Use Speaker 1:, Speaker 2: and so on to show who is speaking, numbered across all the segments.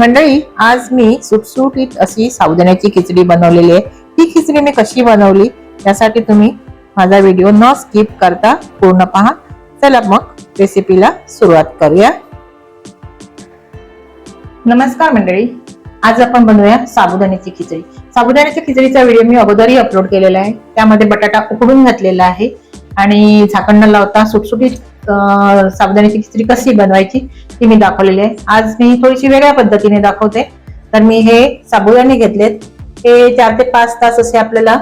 Speaker 1: मंडळी आज मी सुटसुटीत अशी साबुदाण्याची खिचडी बनवलेली आहे. ही खिचडी मी कशी बनवली यासाठी तुम्ही माझा व्हिडिओ न स्किप करता पूर्ण पहा. चला मग रेसिपीला सुरुवात करूया. नमस्कार मंडळी आज आपण बनवूया साबुदाण्याची खिचडी. साबुदाण्याच्या खिचडीचा व्हिडिओ मी अगोदरही अपलोड केलेला आहे. त्यामध्ये बटाटा उकडून घातलेला आहे आणि झाकण न लावता सुटसुटीत साबुदाण्याची खिचडी कशी बनवायची ती मी दाखवलेली आहे. आज मी थोडीशी वेगळ्या पद्धतीने दाखवते. तर मी हे साबुदाणे घेतलेत. हे चार ते पाच तास असे आपल्याला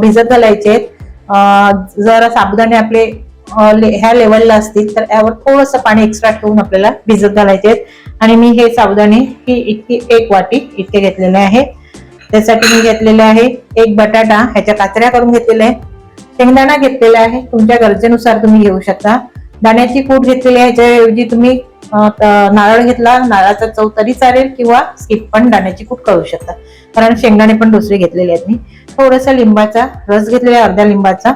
Speaker 1: भिजत घालायचे आहेत. जर साबुदाणे आपले ह्या लेवलला असतील तर यावर थोडंसं पाणी एक्स्ट्रा ठेवून आपल्याला भिजत घालायचे आहेत. आणि मी हे साबुदाणे ही इतकी एक वाटी इतके घेतलेले आहे. त्यासाठी मी घेतलेले आहे एक बटाटा ह्याच्या काचऱ्या करून घेतलेल्या आहे. शेंगदाणा घेतलेला आहे. तुमच्या गरजेनुसार तुम्ही घेऊ शकता. दाण्याची कूट घेतलेली आहे ह्याच्याऐवजी तुम्ही नारळ घेतला नारळाचा चव तरी चालेल किंवा स्किप पण दाण्याची कूट करू शकता. कारण शेंगदाणे पण दुसरे घेतलेले आहेत मी. थोडासा लिंबाचा रस घेतलेला आहे अर्ध्या लिंबाचा.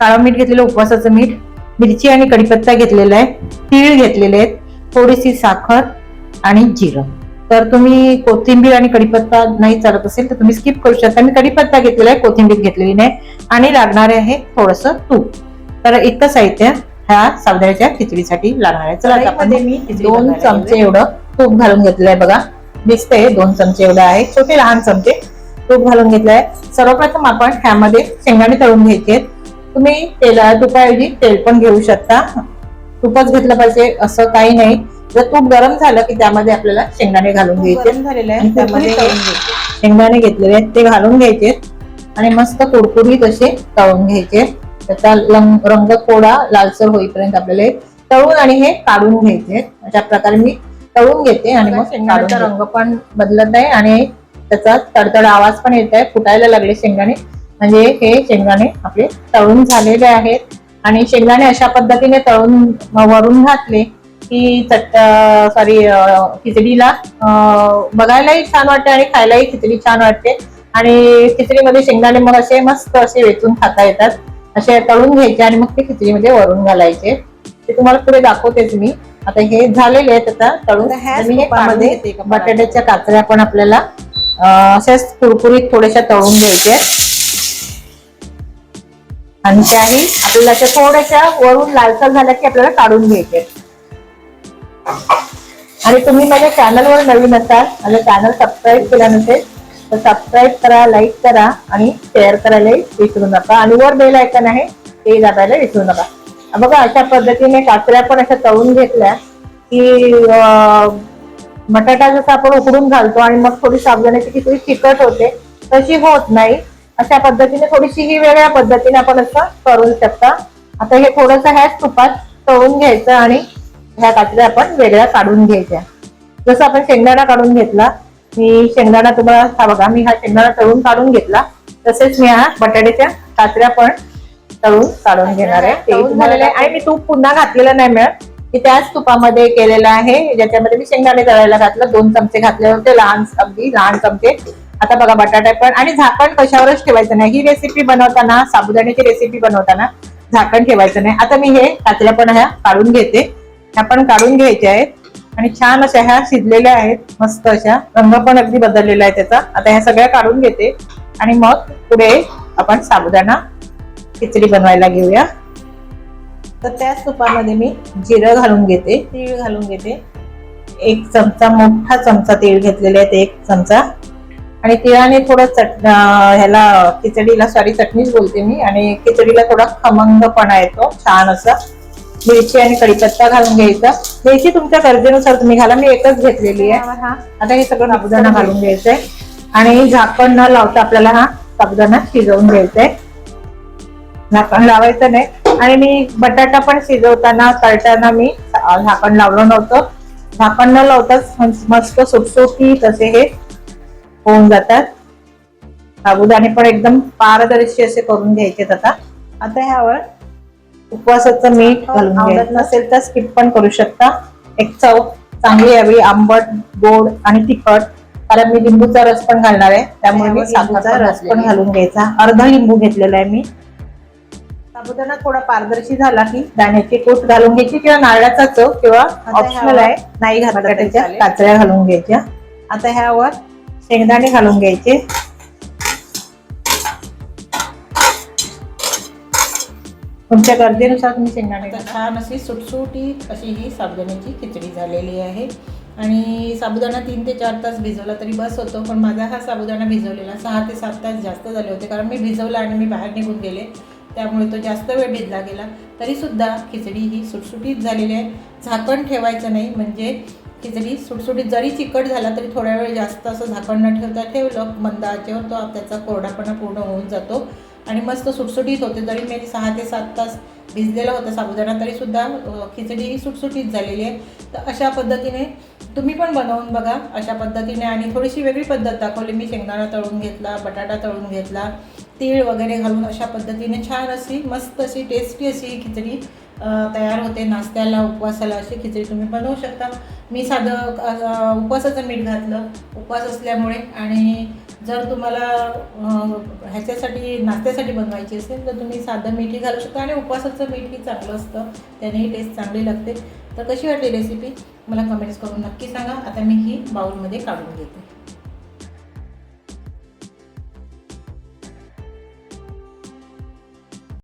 Speaker 1: काळं मीठ घेतलेलं उपवासाचं मीठ. मिरची आणि कढीपत्ता घेतलेला आहे. तीळ घेतलेले आहेत. थोडीशी साखर आणि जिरं. तर तुम्ही कोथिंबीर आणि कढीपत्ता नाही चालत असेल तर तुम्ही स्किप करू शकता. मी कढीपत्ता घेतलेला आहे कोथिंबीर घेतलेली नाही. आणि लागणार आहे थोडस तूप. तर इतकं साहित्य. ह्या सावदाण्याच्या खिचडीसाठी लागणार आहे. चला आपण
Speaker 2: मी
Speaker 1: दोन चमचे एवढं तूप घालून घेतलंय बघा. दिसतंय दोन चमचे एवढं आहे. छोटे लहान चमचे तूप घालून घेतलंय सर्वप्रथम आपण ह्यामध्ये शेंगदाणे तळून घ्यायचे. तुम्ही तेला तुपाऐवजी तेल पण घेऊ शकता. तुपच घेतलं पाहिजे असं काही नाही. जर तूप गरम झालं की त्यामध्ये आपल्याला शेंगदाणे घालून घ्यायचे त्यामध्ये
Speaker 2: त्यामध्ये
Speaker 1: शेंगदाणे घेतलेले आहेत ते घालून घ्यायचे आणि मस्त कुरकुरीत असे तळून घ्यायचे त्याचा रंग थोडा लालसर होईपर्यंत आपल्याला हे तळून आणि हे काढून घ्यायचे. अशा प्रकारे मी तळून घेते आणि मग शेंगदाण्याचा रंग पण बदलत आहे आणि त्याचा तडतड आवाज पण येत आहे. फुटायला लागले शेंगदाणे म्हणजे हे शेंगदाणे आपले तळून झालेले आहेत. आणि शेंगदाणे अशा पद्धतीने तळून वरून घातले की चट सॉरी खिचडीला बघायलाही छान वाटते आणि खायलाही खिचडी छान वाटते. आणि खिचडीमध्ये शेंगदाणे मग असे मस्त असे वेचून खाता येतात. असे तळून घ्यायचे आणि मग ते खिचडीमध्ये वरून घालायचे. ते तुम्हाला पुढे दाखवतेच मी. आता हे झालेले आहेत आता तळून. हे बटाट्याच्या काचऱ्या पण आपल्याला अशाच कुरकुरीत थोड्याशा तळून घ्यायच्या आणि त्याही आपल्याला त्या थोड्याशा वरून लालसर झाल्या की आपल्याला काढून घ्यायचे आणि तुम्ही माझ्या चॅनलवर नवीन असाल माझं चॅनल सबस्क्राईब केला नसेल तर सबस्क्राईब करा लाईक करा आणि शेअर करायला विसरू नका. आणि वर बेल आयकन आहे ते दाबायला विसरू नका. बघा अशा पद्धतीने काकऱ्या पण अशा तळून घेतल्या की बटाटा जसा आपण उकडून घालतो आणि मग थोडी साबुदाण्याची खिचडी चिकट होते तशी होत नाही. अशा पद्धतीने थोडीशी ही वेगळ्या पद्धतीने आपण असं करू शकता. आता हे थोडस ह्याच तुपात तळून घ्यायचं आणि ह्या काचऱ्या आपण वेगळ्या काढून घ्यायच्या. जसं आपण शेंगदाणा काढून घेतला मी शेंगदाणा तुम्हाला हा बघा मी हा शेंगदाणा तळून काढून घेतला. तसेच मी हा बटाट्याच्या काचऱ्या पण तळून काढून घेणार आहे. झालेलं आहे आणि मी तूप पुन्हा घातलेलं नाही मिळत. की त्याच तुपामध्ये केलेलं आहे. ज्याच्यामध्ये मी शेंगदाणे तळायला घातलं. दोन चमचे घातले होते लहान अगदी लहान चमचे. आता बघा बटाटा पण. आणि झाकण कशावरच ठेवायचं नाही. ही रेसिपी बनवताना साबुदाण्याची रेसिपी बनवताना झाकण ठेवायचं नाही. आता मी हे काचऱ्या पण ह्या काढून घेते. ह्या पण काढून घ्यायच्या आहेत. आणि छान अशा ह्या शिजलेल्या आहेत मस्त अशा. रंग पण अगदी बदललेला आहे त्याचा. आता ह्या सगळ्या काढून घेते. आणि मग पुढे आपण साबुदाणा खिचडी बनवायला घेऊया. तर त्याच तुपामध्ये मी जिरं घालून घेते. तीळ घालून घेते. एक चमचा मोठा चमचा तीळ घेतलेले आहेत एक चमचा. आणि तिळाने थोडं चट ह्याला खिचडीला सॉरी चटणीच बोलते मी. आणि खिचडीला थोडा खमंगपणा येतो छान असा. मिरची आणि कढीपत्ता घालून घ्यायचा. मिरची तुमच्या गरजेनुसार तुम्ही घाला. मी एकच घेतलेली आहे. आता हे सगळं साबुदाणा घालून घ्यायचंय. आणि झाकण न लावता आपल्याला हा साबुदाणा शिजवून घ्यायचंय. झाकण लावायचं नाही. आणि मी बटाटा पण शिजवताना तळताना मी झाकण लावलं नव्हतं. झाकण न लावताच मस्त सुटसुटीत असे हे होऊन जातात. साबुदाणे पण एकदम पारदर्शी असे करून घ्यायचे आता. आता ह्यावर उपवासाचं मीठ घालून आवडत नसेल तर स्किप पण करू शकता. एक चव चांगली यावी आंबट गोड आणि तिखट. कारण मी लिंबूचा रस पण घालणार आहे. त्यामुळे मी साखरचा
Speaker 2: रस
Speaker 1: पण घालून घ्यायचा. अर्धा लिंबू घेतलेला आहे मी. साबुदाणा थोडा पारदर्शी झाला की दाण्याची कूट घालून घ्यायची किंवा नारळाचा चव किंवा ऑप्शनल आहे. नाही
Speaker 2: बटाट्याच्या
Speaker 1: त्याच्या. काचऱ्या घालून घ्यायच्या.
Speaker 2: आता ह्यावर शेंगदाणे घालून घ्यायचे. तुमच्या गरजेनुसार तुम्ही शेंगदाणे
Speaker 1: आता छान अशी सुटसुटीत अशी ही साबुदाण्याची खिचडी झालेली आहे. आणि साबुदाणा तीन ते चार तास भिजवला तरी बस होतो पण माझा हा साबुदाणा भिजवलेला सहा ते सात तास जास्त झाले होते कारण मी भिजवला आणि मी बाहेर निघून गेले. त्यामुळे तो जास्त वेळ भिजला गेला. तरीसुद्धा खिचडी ही सुटसुटीत झालेली आहे. झाकण ठेवायचं नाही म्हणजे खिचडी सुटसुटीत जरी चिकट झाला तरी थोड्या वेळ जास्त असं झाकण न ठेवता ठेवलं मंद आचेवर तो त्याचा कोरडापणा पूर्ण होऊन जातो. आणि मस्त सुटसुटीत होते जरी मी सहा ते सात तास भिजलेला होता साबुदाणा तरीसुद्धा खिचडी ही सुटसुटीत झालेली आहे. तर अशा पद्धतीने तुम्ही पण बनवून बघा अशा पद्धतीने. आणि थोडीशी वेगळी पद्धत दाखवली मी शेंगदाणा तळून घेतला बटाटा तळून घेतला तीळ वगैरे घालून अशा पद्धतीने. छान अशी मस्त अशी टेस्टी अशी ही खिचडी तयार होते नाश्त्याला उपवासाला अशी खिचडी तुम्ही बनवू शकता. मी साधं उपवासाचं मीठ घातलं उपवास असल्यामुळे. आणि जर तुम्हाला ह्याच्यासाठी नाश्त्यासाठी बनवायची असेल तर तुम्ही साधं मीठही घालू शकता आणि उपवासाचं मीठही चांगलं असतं. त्यानेही टेस्ट चांगली लागते. तर कशी वाटली रेसिपी मला कमेंट्स करून नक्की सांगा. आता मी ही बाउलमध्ये काढून घेते.